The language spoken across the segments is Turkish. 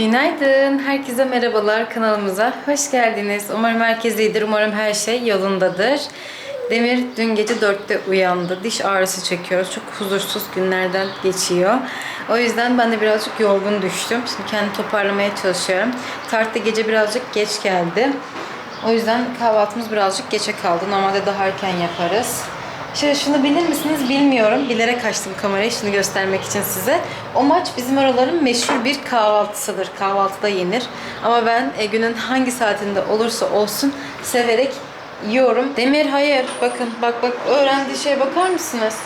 Günaydın. Herkese merhabalar kanalımıza. Hoş geldiniz. Umarım herkes iyidir. Umarım her şey yolundadır. Demir dün gece 4'te uyandı. Diş ağrısı çekiyoruz. Çok huzursuz günlerden geçiyor. O yüzden ben de birazcık yorgun düştüm. Şimdi kendimi toparlamaya çalışıyorum. Tart da gece birazcık geç geldi. O yüzden kahvaltımız birazcık geçe kaldı. Normalde daha erken yaparız. Şöyle şunu bilir misiniz bilmiyorum. Bilerek açtım kamerayı şunu göstermek için size. O maç bizim oraların meşhur bir kahvaltısıdır. Kahvaltıda yenir. Ama ben e, günün hangi saatinde olursa olsun severek yiyorum. Demir hayır. Bakın bak bak öğrendiği şeye bakar mısınız?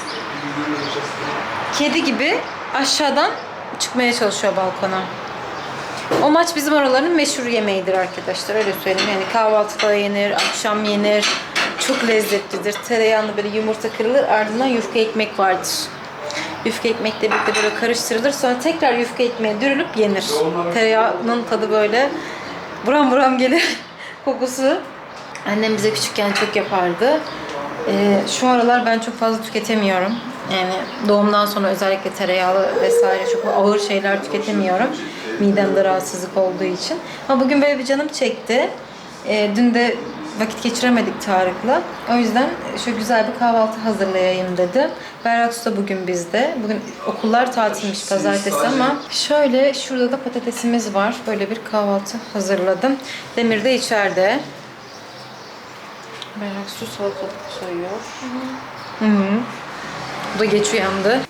Kedi gibi aşağıdan çıkmaya çalışıyor balkona. O maç bizim oraların meşhur yemeğidir arkadaşlar. Öyle söyleyeyim. Yani kahvaltıda yenir, akşam yenir. Çok lezzetlidir. Tereyağında böyle yumurta kırılır. Ardından yufka ekmek vardır. Yufka ekmekle birlikte böyle karıştırılır. Sonra tekrar yufka ekmeğe dürülüp yenir. Tereyağının tadı böyle buram buram gelir. Kokusu. Annem bize küçükken çok yapardı. Ee, şu aralar ben çok fazla tüketemiyorum. Yani doğumdan sonra özellikle tereyağlı vesaire çok ağır şeyler tüketemiyorum. Midemde rahatsızlık olduğu için. Ama bugün böyle bir canım çekti. Ee, dün de vakit geçiremedik Tarık'la. O yüzden şöyle güzel bir kahvaltı hazırlayayım dedim. Berrak Usta bugün bizde. Bugün okullar tatilmiş pazartesi ama şöyle şurada da patatesimiz var. Böyle bir kahvaltı hazırladım. Demir de içeride. Berrak su salatalık soyuyor. Hı hı. Bu da geç uyandı.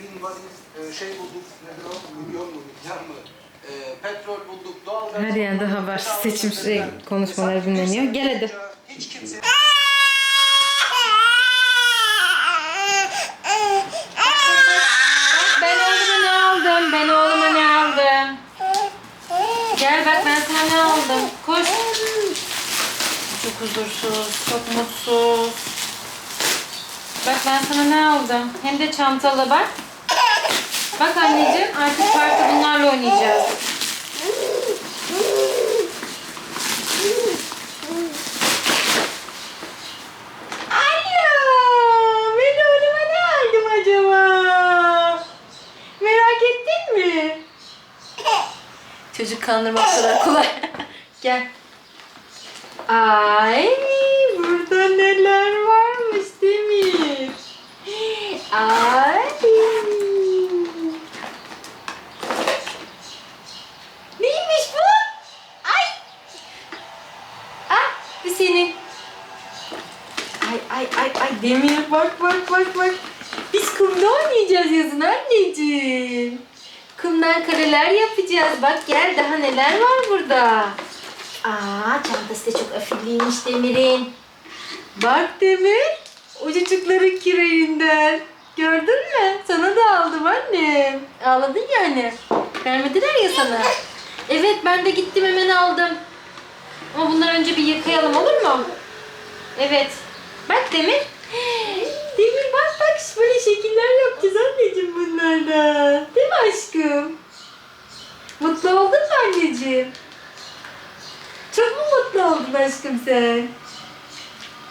E, şey bulduk, nedir o? Milyon mu, milyar mı? E, petrol bulduk, doğalgaz Her yerde haber, seçim şey, konuşmaları dinleniyor. Gel hadi. Hiç kimse Ben oğluma ne aldım? Ben oğluma ne aldım? Gel bak ben sana ne aldım? Koş. Çok huzursuz, çok mutsuz. Bak ben sana ne aldım? Hem de çantalı bak. Bak anneciğim artık parkta bunlarla oynayacağız. Alo, ben oğluma ne aldım acaba? Merak ettin mi? Çocuk kandırmak kadar kolay. Gel. Ay, burada neler varmış Demir. Ay. Neymiş bu? Ay. Ah, bu senin. Ay ay ay ay Demir bak bak bak bak. Biz kumda oynayacağız yazın anneciğim. Kumdan kareler yapacağız. Bak gel daha neler var burada. Aa çantası da çok afilliymiş Demir'in. Bak Demir. O çocukların kireyinden. Gördün mü? Sana da aldım annem. Ağladın yani. Vermediler ya sana. Evet ben de gittim hemen aldım. Ama bunları önce bir yıkayalım olur mu? Evet. Bak Demir. Demir bak bak böyle şekiller yapacağız anneciğim bunlarla. Değil mi aşkım? Mutlu oldun mu anneciğim? Çok mu mutlu oldun aşkım sen?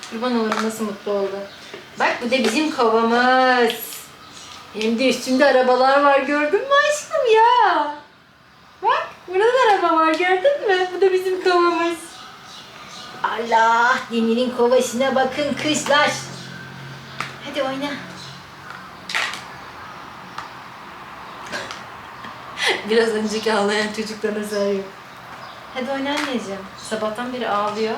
Kurban olurum nasıl mutlu oldu. Bak bu da bizim kovamız. Hem de üstünde arabalar var gördün mü aşkım ya? Bak burada da araba var gördün mü? Bu da bizim kovamız. Allah Demir'in kovasına bakın kızlar. Hadi oyna. Biraz önceki ağlayan çocuklara sayıyor. Hadi oyna anneciğim. Sabahtan beri ağlıyor.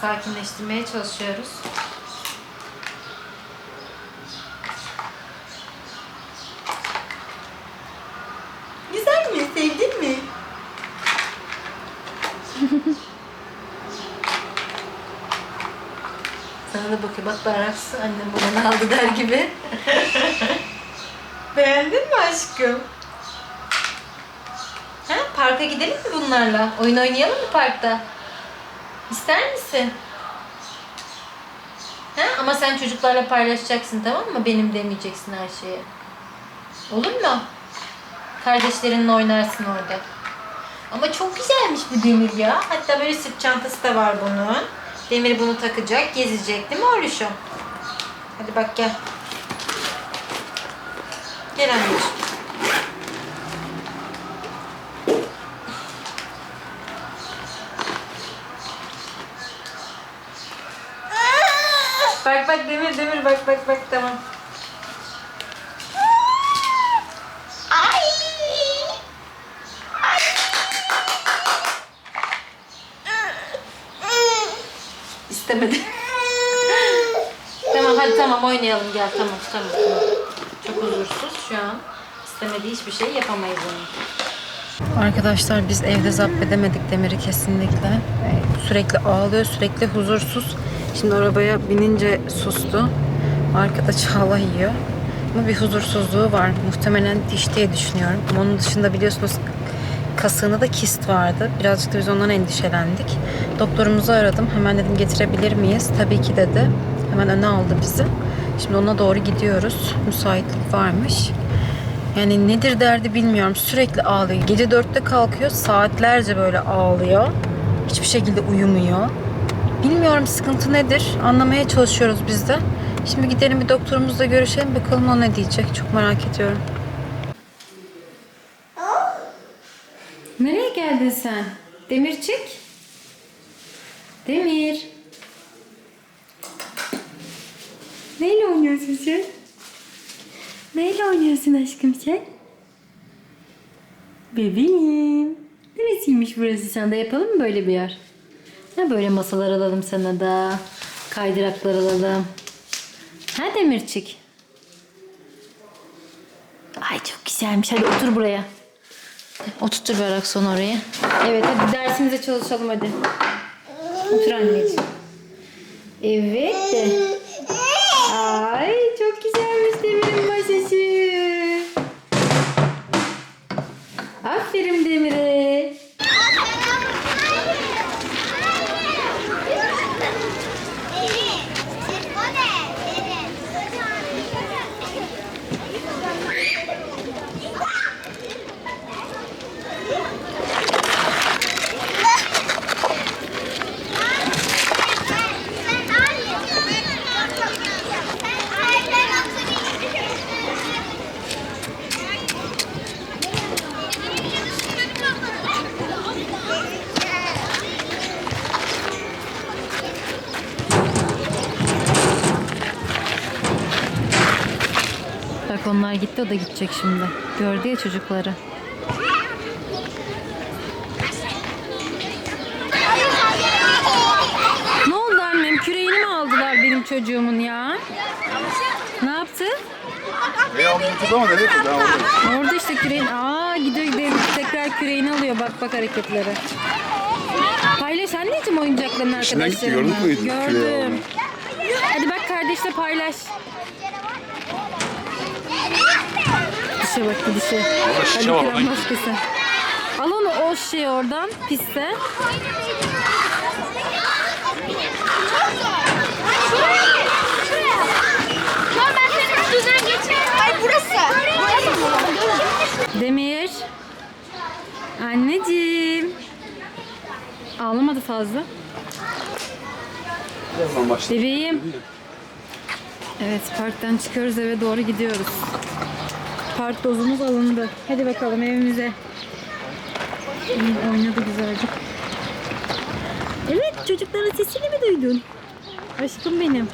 Sakinleştirmeye çalışıyoruz. Güzel mi? Sevdin mi? Sana da bakıyor. Bak Berraksı annem ne aldı der gibi. Beğendin mi aşkım? Ha, parka gidelim mi bunlarla? Oyun oynayalım mı parkta? İster misin? Ha, ama sen çocuklarla paylaşacaksın tamam mı? Benim demeyeceksin her şeye. Olur mu? Kardeşlerinle oynarsın orada. Ama çok güzelmiş bu demir ya. Hatta böyle sırt çantası da var bunun. Demir bunu takacak, gezecek değil mi Oruşum? Hadi bak gel. Gel anneciğim. Bak bak Demir Demir bak bak bak tamam. Tamam oynayalım gel tamam tamam. tamam. Çok huzursuz şu an. İstemediği hiçbir şey yapamayız onun. Arkadaşlar biz evde zapt edemedik Demir'i kesinlikle. Ee, Sürekli ağlıyor, sürekli huzursuz. Şimdi arabaya binince sustu. Arkada Çağla yiyor. Ama bir huzursuzluğu var. Muhtemelen diş diye düşünüyorum. Ama onun dışında biliyorsunuz kasığında da kist vardı. Birazcık da biz ondan endişelendik. Doktorumuzu aradım. Hemen dedim getirebilir miyiz? Tabii ki dedi. Hemen öne aldı bizi. Şimdi ona doğru gidiyoruz. Müsaitlik varmış. Yani nedir derdi bilmiyorum. Sürekli ağlıyor. Gece dörtte kalkıyor. Saatlerce böyle ağlıyor. Hiçbir şekilde uyumuyor. Bilmiyorum sıkıntı nedir. Anlamaya çalışıyoruz biz de. Şimdi gidelim bir doktorumuzla görüşelim. Bakalım o ne diyecek. Çok merak ediyorum. Nereye geldin sen? Demircik? Demir. Neyle oynuyorsun sen? Neyle oynuyorsun aşkım sen? Bebeğim. Neresiymiş burası? Sen de yapalım mı böyle bir yer? Ha böyle masalar alalım sana da. Kaydıraklar alalım. Ha Demirçik? Ay çok güzelmiş. Hadi otur buraya. Oturtur Berak son oraya. Evet hadi dersimize çalışalım hadi. Otur anneciğim. Evet de. Ay çok güzelmiş Demir'in masası. Aferin Demir'e. Bak onlar gitti o da gidecek şimdi. Gördü ya çocukları. Ne oldu annem? Küreğini mi aldılar benim çocuğumun ya? Ne yaptı? E aldım ama nereye tuttu? Ha, orada. Orada işte küreğin. Aa gidiyor gidiyor. Tekrar küreğini alıyor. Bak bak hareketleri. Paylaş anneciğim oyuncaklarını arkadaşlarına. gördün mü Gördüm. Hadi bak kardeşle paylaş. Dişe bak dişe. Hadi şişe var, başkası. Al onu o şey oradan piste. Ay burası. Demir. Anneciğim. Ağlamadı fazla. Bebeğim. Evet parktan çıkıyoruz eve doğru gidiyoruz. Park dozumuz alındı. Hadi bakalım evimize. Oynadı güzelce. Evet çocukların sesini mi duydun? Aşkım benim.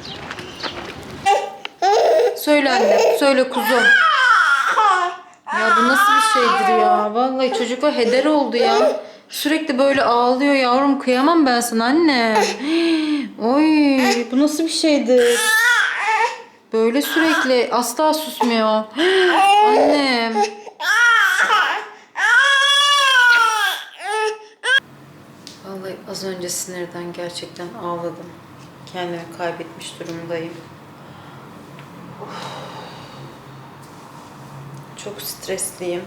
Söyle anne, söyle kuzum. Ya bu nasıl bir şeydir ya? Vallahi çocuklar heder oldu ya. Sürekli böyle ağlıyor yavrum. Kıyamam ben sana anne. Oy bu nasıl bir şeydir? Böyle sürekli asla susmuyor. Annem. Vallahi az önce sinirden gerçekten ağladım. Kendimi kaybetmiş durumdayım. Çok stresliyim.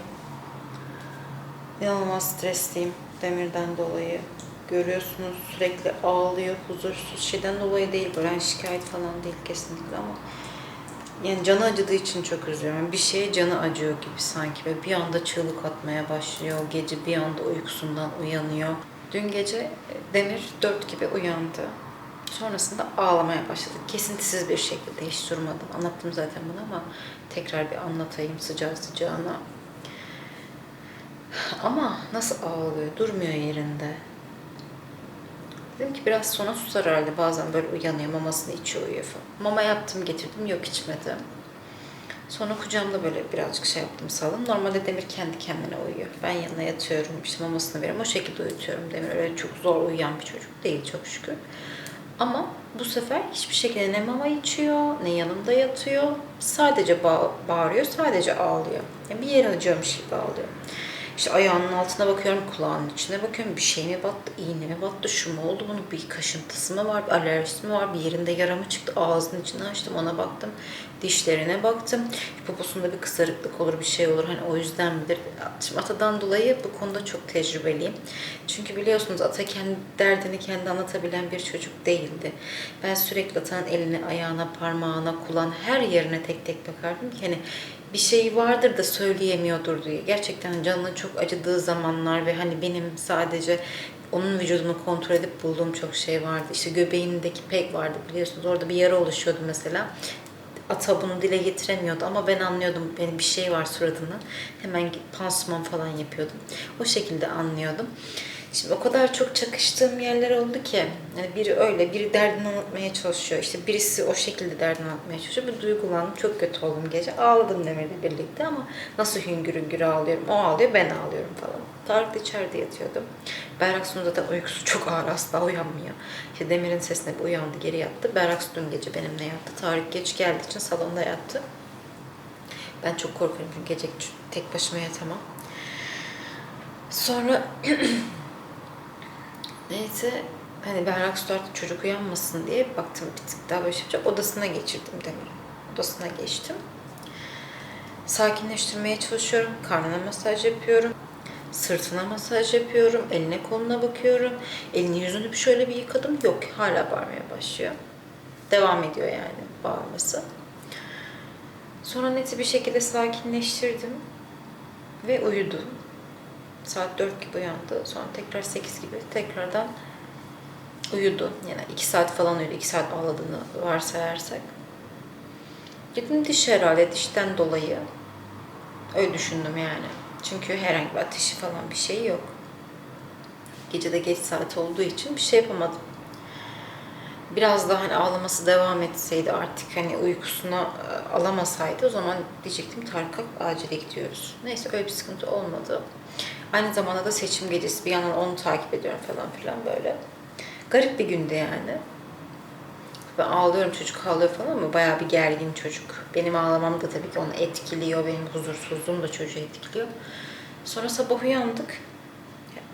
İnanılmaz stresliyim demirden dolayı. Görüyorsunuz sürekli ağlıyor, huzursuz. Şeyden dolayı değil, böyle hani şikayet falan değil kesinlikle ama yani canı acıdığı için çok üzülüyorum. Bir şeye canı acıyor gibi sanki ve bir anda çığlık atmaya başlıyor. Gece bir anda uykusundan uyanıyor. Dün gece e, Demir dört gibi uyandı. Sonrasında ağlamaya başladı. Kesintisiz bir şekilde hiç durmadan. Anlattım zaten bunu ama tekrar bir anlatayım sıcağı sıcağına. Ama nasıl ağlıyor? Durmuyor yerinde. Dedim ki biraz sonra susar herhalde. Bazen böyle uyanıyor, mamasını içiyor, uyuyor falan. Mama yaptım, getirdim. Yok içmedi. Sonra kucağımda böyle birazcık şey yaptım saldım. Normalde Demir kendi kendine uyuyor. Ben yanına yatıyorum, işte mamasını veriyorum. O şekilde uyutuyorum. Demir öyle çok zor uyuyan bir çocuk değil çok şükür. Ama bu sefer hiçbir şekilde ne mama içiyor, ne yanımda yatıyor. Sadece ba- bağırıyor, sadece ağlıyor. Yani bir yeri acıyormuş gibi ağlıyor. İşte ayağının altına bakıyorum, kulağının içine bakıyorum. Bir şey mi battı, iğne mi battı, şu mu oldu bunun bir kaşıntısı mı var, bir alerjisi mi var, bir yerinde yara mı çıktı, ağzının içine açtım, ona baktım. Dişlerine baktım. Poposunda bir kısarıklık olur, bir şey olur. Hani o yüzden midir? Şimdi Atadan dolayı bu konuda çok tecrübeliyim. Çünkü biliyorsunuz Ata kendi derdini kendi anlatabilen bir çocuk değildi. Ben sürekli Ata'nın eline, ayağına, parmağına, kulağına her yerine tek tek bakardım ki hani bir şey vardır da söyleyemiyordur diye. Gerçekten canının çok acıdığı zamanlar ve hani benim sadece onun vücudunu kontrol edip bulduğum çok şey vardı. İşte göbeğimdeki pek vardı biliyorsunuz. Orada bir yara oluşuyordu mesela. Ata bunu dile getiremiyordu ama ben anlıyordum benim bir şey var suratında. Hemen pansuman falan yapıyordum. O şekilde anlıyordum. Şimdi o kadar çok çakıştığım yerler oldu ki yani biri öyle, biri derdini anlatmaya çalışıyor. İşte birisi o şekilde derdini anlatmaya çalışıyor. Bir duygulandım, çok kötü oldum gece. Ağladım Demir'le birlikte ama nasıl hüngür hüngür ağlıyorum. O ağlıyor, ben ağlıyorum falan. Tarık da içeride yatıyordu. Berraksu'nun zaten uykusu çok ağır, asla uyanmıyor. İşte Demir'in sesine bir uyandı, geri yattı. Berraksu dün gece benimle yattı. Tarık geç geldiği için salonda yattı. Ben çok korkuyorum çünkü gece tek başıma yatamam. Sonra neyse hani Berrak Su artık çocuk uyanmasın diye baktım bir tık daha böyle şey. Odasına geçirdim Demir'i. Odasına geçtim. Sakinleştirmeye çalışıyorum. Karnına masaj yapıyorum. Sırtına masaj yapıyorum. Eline koluna bakıyorum. Elini yüzünü bir şöyle bir yıkadım. Yok hala bağırmaya başlıyor. Devam ediyor yani bağırması. Sonra neti bir şekilde sakinleştirdim. Ve uyudu. Saat 4 gibi uyandı. Sonra tekrar 8 gibi tekrardan uyudu. Yani 2 saat falan uyudu. 2 saat ağladığını varsayarsak. Dedim diş herhalde dişten dolayı. Öyle düşündüm yani. Çünkü herhangi bir ateşi falan bir şey yok. Gece de geç saat olduğu için bir şey yapamadım. Biraz daha hani ağlaması devam etseydi artık hani uykusuna e, alamasaydı o zaman diyecektim Tarık kalk, acile gidiyoruz. Neyse öyle bir sıkıntı olmadı. Aynı zamanda da seçim gecesi bir yandan onu takip ediyorum falan filan böyle. Garip bir gündü yani. Ben ağlıyorum çocuk ağlıyor falan ama bayağı bir gergin çocuk. Benim ağlamam da tabii ki onu etkiliyor. Benim huzursuzluğum da çocuğu etkiliyor. Sonra sabah uyandık.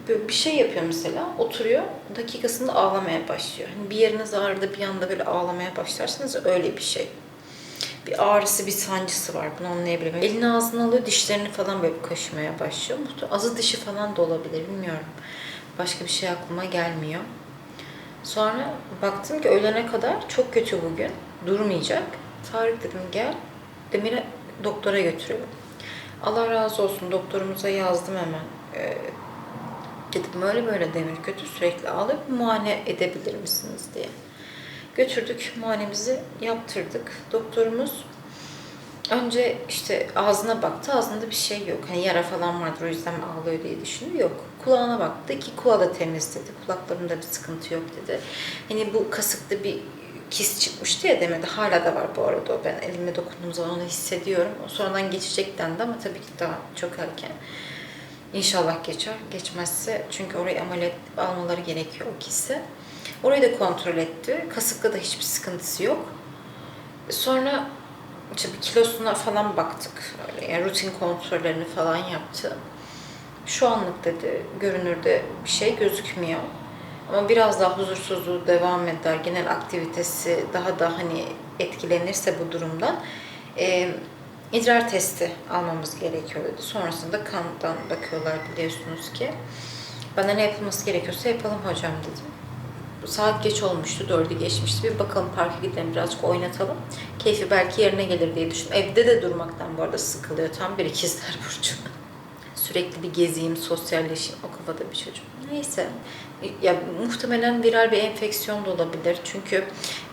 Böyle bir şey yapıyor mesela. Oturuyor. Dakikasında ağlamaya başlıyor. Hani bir yeriniz ağrıda bir anda böyle ağlamaya başlarsanız öyle bir şey. Bir ağrısı, bir sancısı var. Bunu anlayabilirim. Elini ağzına alıyor, dişlerini falan böyle kaşımaya başlıyor. Azı dişi falan da olabilir, bilmiyorum. Başka bir şey aklıma gelmiyor. Sonra baktım ki öğlene kadar çok kötü bugün. Durmayacak. Tarık dedim gel. Demir'e doktora götürelim. Allah razı olsun doktorumuza yazdım hemen. Ee, dedim böyle böyle Demir kötü sürekli ağlıyor. Muayene edebilir misiniz diye. Götürdük muayenemizi yaptırdık. Doktorumuz önce işte ağzına baktı. Ağzında bir şey yok. Hani yara falan vardır o yüzden ağlıyor diye düşündü. Yok. Kulağına baktı. İki kulağı da temiz dedi. Kulaklarında bir sıkıntı yok dedi. Hani bu kasıkta bir kis çıkmıştı ya demedi. Hala da var bu arada o. Ben elimle dokunduğum zaman onu hissediyorum. O sonradan geçecek dendi ama tabii ki daha çok erken. İnşallah geçer. Geçmezse çünkü orayı ameliyat almaları gerekiyor o kisi. Orayı da kontrol etti. Kasıkta da hiçbir sıkıntısı yok. Sonra işte bir kilosuna falan baktık. Öyle yani rutin kontrollerini falan yaptı. Şu anlık dedi görünürde bir şey gözükmüyor. Ama biraz daha huzursuzluğu devam eder, genel aktivitesi daha da hani etkilenirse bu durumdan e, idrar testi almamız gerekiyor dedi. Sonrasında kandan bakıyorlar biliyorsunuz ki. Bana ne yapılması gerekiyorsa yapalım hocam dedim. Saat geç olmuştu, dördü geçmişti. Bir bakalım parka gidelim birazcık oynatalım. Keyfi belki yerine gelir diye düşündüm. Evde de durmaktan bu arada sıkılıyor. Tam bir ikizler burcu. Sürekli bir gezeyim, sosyalleşeyim. O kafada bir çocuk. Neyse. Ya muhtemelen viral bir enfeksiyon da olabilir. Çünkü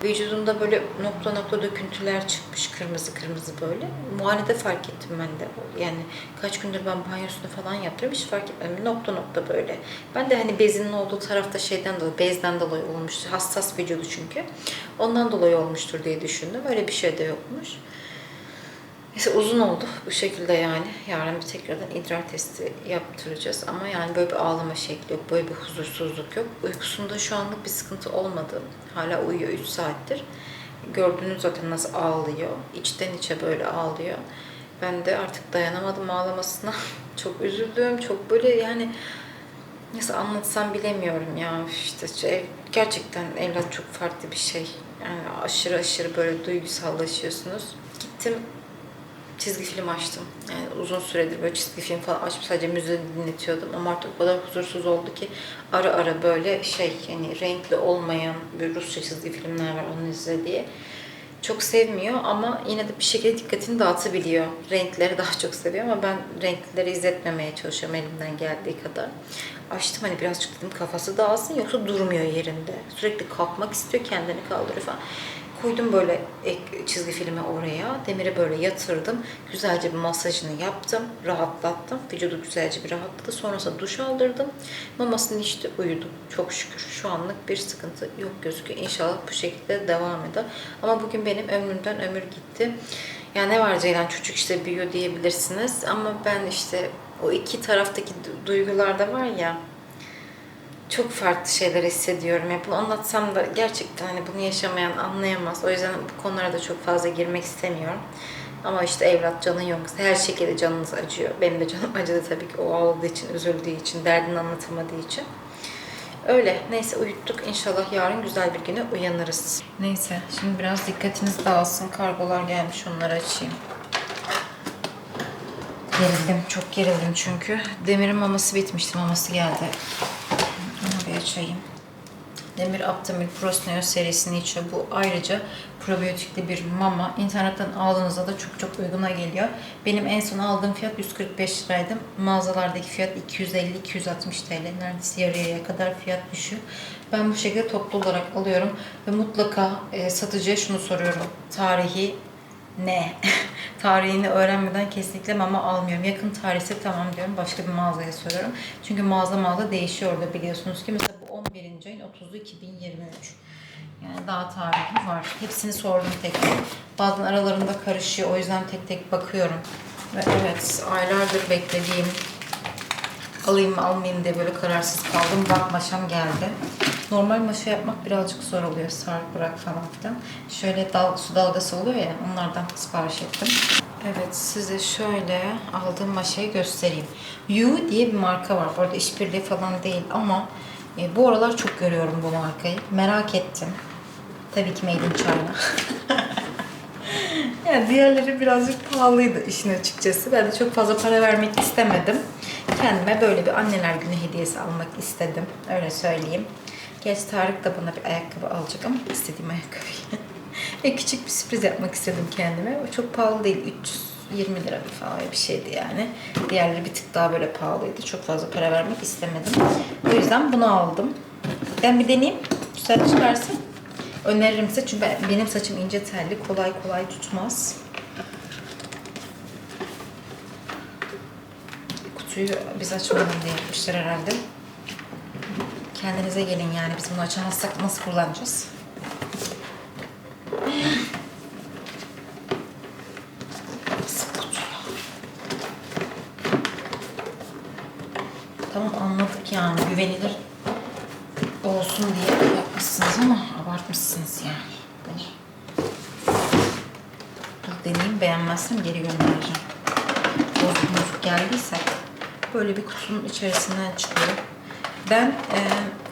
vücudunda böyle nokta nokta döküntüler çıkmış kırmızı kırmızı böyle. Muayenede fark ettim ben de. Yani kaç gündür ben banyosunu falan yaptırıyorum hiç fark etmedim. Nokta nokta böyle. Ben de hani bezinin olduğu tarafta şeyden dolayı, bezden dolayı olmuş. Hassas vücudu çünkü. Ondan dolayı olmuştur diye düşündüm. Öyle bir şey de yokmuş. Neyse uzun oldu bu şekilde yani. Yarın bir tekrardan idrar testi yaptıracağız. Ama yani böyle bir ağlama şekli yok, böyle bir huzursuzluk yok. Uykusunda şu anlık bir sıkıntı olmadı. Hala uyuyor 3 saattir. Gördüğünüz zaten nasıl ağlıyor. İçten içe böyle ağlıyor. Ben de artık dayanamadım ağlamasına. çok üzüldüm. Çok böyle yani nasıl anlatsam bilemiyorum ya. İşte şey, gerçekten evlat çok farklı bir şey. Yani aşırı aşırı böyle duygusallaşıyorsunuz. Gittim çizgi film açtım. Yani uzun süredir böyle çizgi film falan açıp sadece müziği dinletiyordum. Ama artık o kadar huzursuz oldu ki ara ara böyle şey yani renkli olmayan bir Rusça çizgi filmler var onu izle diye. Çok sevmiyor ama yine de bir şekilde dikkatini dağıtabiliyor. Renkleri daha çok seviyor ama ben renkleri izletmemeye çalışıyorum elimden geldiği kadar. Açtım hani birazcık dedim kafası dağılsın yoksa durmuyor yerinde. Sürekli kalkmak istiyor kendini kaldırıyor falan. Koydum böyle ek çizgi filmi oraya. Demiri böyle yatırdım. Güzelce bir masajını yaptım. Rahatlattım. Vücudu güzelce bir rahatladı. Sonrasında duş aldırdım. Mamasını içti uyudu. Çok şükür. Şu anlık bir sıkıntı yok gözüküyor. İnşallah bu şekilde devam eder. Ama bugün benim ömrümden ömür gitti. Ya ne var Ceylan çocuk işte büyüyor diyebilirsiniz. Ama ben işte o iki taraftaki du- duygularda var ya çok farklı şeyler hissediyorum. Ya bunu anlatsam da gerçekten hani bunu yaşamayan anlayamaz. O yüzden bu konulara da çok fazla girmek istemiyorum. Ama işte evlat canın yoksa her şekilde canınız acıyor. Benim de canım acıdı tabii ki o ağladığı için, üzüldüğü için, derdini anlatamadığı için. Öyle. Neyse uyuttuk. İnşallah yarın güzel bir güne uyanırız. Neyse. Şimdi biraz dikkatiniz dağılsın. Kargolar gelmiş. Onları açayım. Gerildim. Çok gerildim çünkü. Demir'in maması bitmişti. Maması geldi. Açayım. Demir Aptamil Prosneo serisini içiyor. Bu ayrıca probiyotikli bir mama. İnternetten aldığınızda da çok çok uyguna geliyor. Benim en son aldığım fiyat 145 liraydı. Mağazalardaki fiyat 250-260 TL. Neredeyse yarıya kadar fiyat düşüyor. Ben bu şekilde toplu olarak alıyorum. Ve mutlaka e, satıcıya şunu soruyorum. Tarihi ne? Tarihini öğrenmeden kesinlikle mama almıyorum. Yakın tarihse tamam diyorum. Başka bir mağazaya soruyorum. Çünkü mağaza mağaza değişiyor orada biliyorsunuz ki. Mesela bu 11. ayın 30'u 2023. Yani daha tarihi var. Hepsini sordum tek tek. Bazen aralarında karışıyor. O yüzden tek tek bakıyorum. Ve evet aylardır beklediğim alayım mı almayayım diye böyle kararsız kaldım. Bak maşam geldi. Normal maşa yapmak birazcık zor oluyor. Sar bırak falan filan. Şöyle dal, su dalgası oluyor ya onlardan sipariş ettim. Evet size şöyle aldığım maşayı göstereyim. Yu diye bir marka var. Bu arada işbirliği falan değil ama e, bu aralar çok görüyorum bu markayı. Merak ettim. Tabii ki Made in China. Yani diğerleri birazcık pahalıydı işin açıkçası. Ben de çok fazla para vermek istemedim. Kendime böyle bir anneler günü hediyesi almak istedim. Öyle söyleyeyim. Gerçi Tarık da bana bir ayakkabı alacak ama istediğim ayakkabıyı. Ve küçük bir sürpriz yapmak istedim kendime. O çok pahalı değil. 320 lira falan bir şeydi yani. Diğerleri bir tık daha böyle pahalıydı. Çok fazla para vermek istemedim. O yüzden bunu aldım. Ben bir deneyeyim. Güzel çıkarsın. Öneririm size çünkü ben- benim saçım ince telli. Kolay kolay tutmaz. Kutuyu biz açmayalım diye yapmışlar herhalde. Kendinize gelin yani. Biz bunu açamazsak nasıl kullanacağız? Tamam anladık yani. Güvenilir olsun diye yapmışsınız ama abartmışsınız yani. Bunu. Deneyeyim beğenmezsem geri göndereceğim. Bozuk bozuk geldiyse böyle bir kutunun içerisinden çıkıyor. Ben e,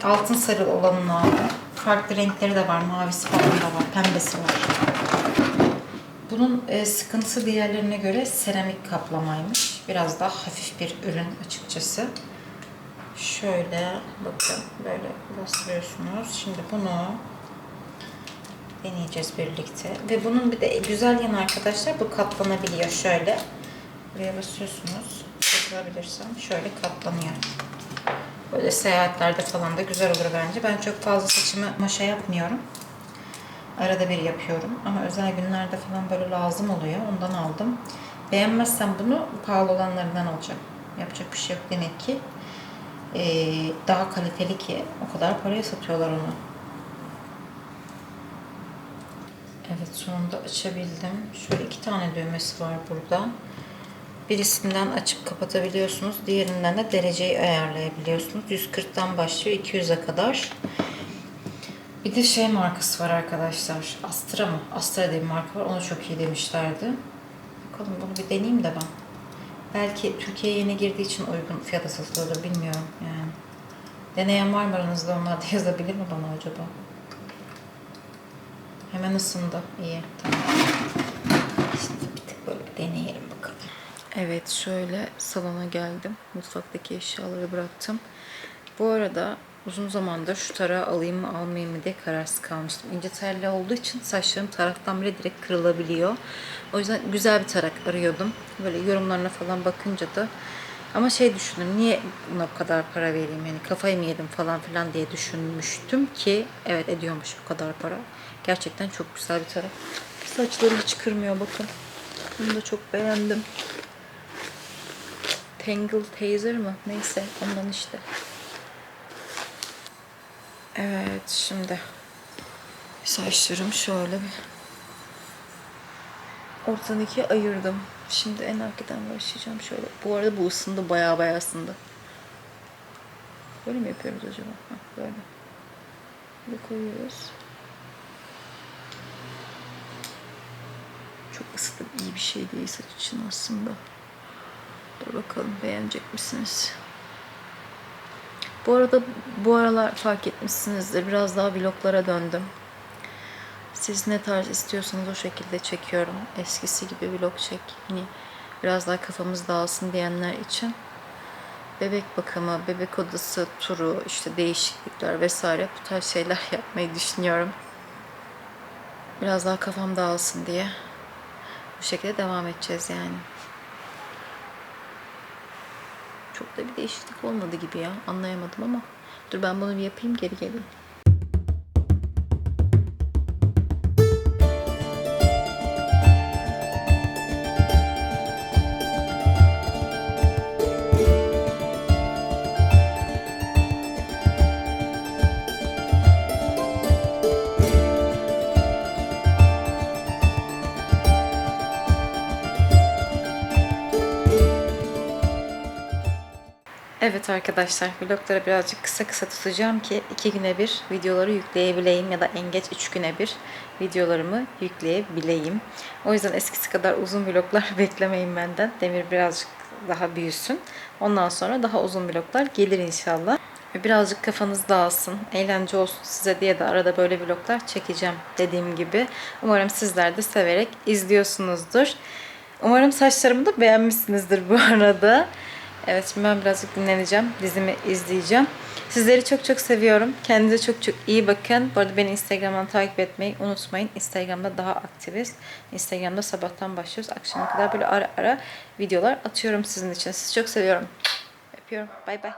altın sarı olanını aldım. Farklı renkleri de var. Mavisi falan da var. Pembesi var. Bunun e, sıkıntısı diğerlerine göre seramik kaplamaymış. Biraz daha hafif bir ürün açıkçası. Şöyle bakın böyle bastırıyorsunuz. Şimdi bunu deneyeceğiz birlikte. Ve bunun bir de güzel yanı arkadaşlar bu katlanabiliyor şöyle. Buraya basıyorsunuz. açılabilirsem şöyle katlanıyor. Böyle seyahatlerde falan da güzel olur bence. Ben çok fazla saçımı maşa yapmıyorum. Arada bir yapıyorum. Ama özel günlerde falan böyle lazım oluyor. Ondan aldım. Beğenmezsem bunu pahalı olanlarından alacağım. Yapacak bir şey yok demek ki. Ee, daha kaliteli ki o kadar paraya satıyorlar onu. Evet sonunda açabildim. Şöyle iki tane düğmesi var burada. Birisinden açıp kapatabiliyorsunuz. Diğerinden de dereceyi ayarlayabiliyorsunuz. 140'tan başlıyor 200'e kadar. Bir de şey markası var arkadaşlar. Astra mı? Astra diye bir marka var. Ona çok iyi demişlerdi. Bakalım bunu bir deneyeyim de ben. Belki Türkiye'ye yeni girdiği için uygun fiyata satılıyordur bilmiyorum yani. Deneyen var mı aranızda onlar da yazabilir mi bana acaba? Hemen ısındı. İyi. Tamam. Şimdi bir tık böyle bir deneyelim. Evet şöyle salona geldim. Mutfaktaki eşyaları bıraktım. Bu arada uzun zamandır şu tarağı alayım mı almayayım mı diye kararsız kalmıştım. İnce telli olduğu için saçlarım taraktan bile direkt kırılabiliyor. O yüzden güzel bir tarak arıyordum. Böyle yorumlarına falan bakınca da ama şey düşündüm niye buna bu kadar para vereyim yani kafayı mı yedim falan filan diye düşünmüştüm ki evet ediyormuş bu kadar para. Gerçekten çok güzel bir tarak. Saçları hiç kırmıyor bakın. Bunu da çok beğendim. Tangle Taser mı? Neyse ondan işte. Evet şimdi saçlarım şöyle bir ortadan ikiye ayırdım. Şimdi en arkadan başlayacağım şöyle. Bu arada bu ısındı bayağı bayağı ısındı. Böyle mi yapıyoruz acaba? Heh, böyle. Böyle koyuyoruz. Çok ısıtıp iyi bir şey değil saç için aslında. Dur bakalım beğenecek misiniz? Bu arada bu aralar fark etmişsinizdir. Biraz daha vloglara döndüm. Siz ne tarz istiyorsanız o şekilde çekiyorum. Eskisi gibi vlog çek. Hani biraz daha kafamız dağılsın diyenler için. Bebek bakımı, bebek odası turu, işte değişiklikler vesaire bu tarz şeyler yapmayı düşünüyorum. Biraz daha kafam dağılsın diye. Bu şekilde devam edeceğiz yani. Da bir değişiklik olmadı gibi ya. Anlayamadım ama. Dur ben bunu bir yapayım geri geleyim. Evet arkadaşlar vlogları birazcık kısa kısa tutacağım ki iki güne bir videoları yükleyebileyim ya da en geç üç güne bir videolarımı yükleyebileyim. O yüzden eskisi kadar uzun vloglar beklemeyin benden. Demir birazcık daha büyüsün. Ondan sonra daha uzun vloglar gelir inşallah. Birazcık kafanız dağılsın, eğlence olsun size diye de arada böyle vloglar çekeceğim dediğim gibi. Umarım sizler de severek izliyorsunuzdur. Umarım saçlarımı da beğenmişsinizdir bu arada. Evet şimdi ben birazcık dinleneceğim. Dizimi izleyeceğim. Sizleri çok çok seviyorum. Kendinize çok çok iyi bakın. Bu arada beni Instagram'dan takip etmeyi unutmayın. Instagram'da daha aktiviz. Instagram'da sabahtan başlıyoruz. Akşama kadar böyle ara ara videolar atıyorum sizin için. Sizi çok seviyorum. Öpüyorum. Bay bay.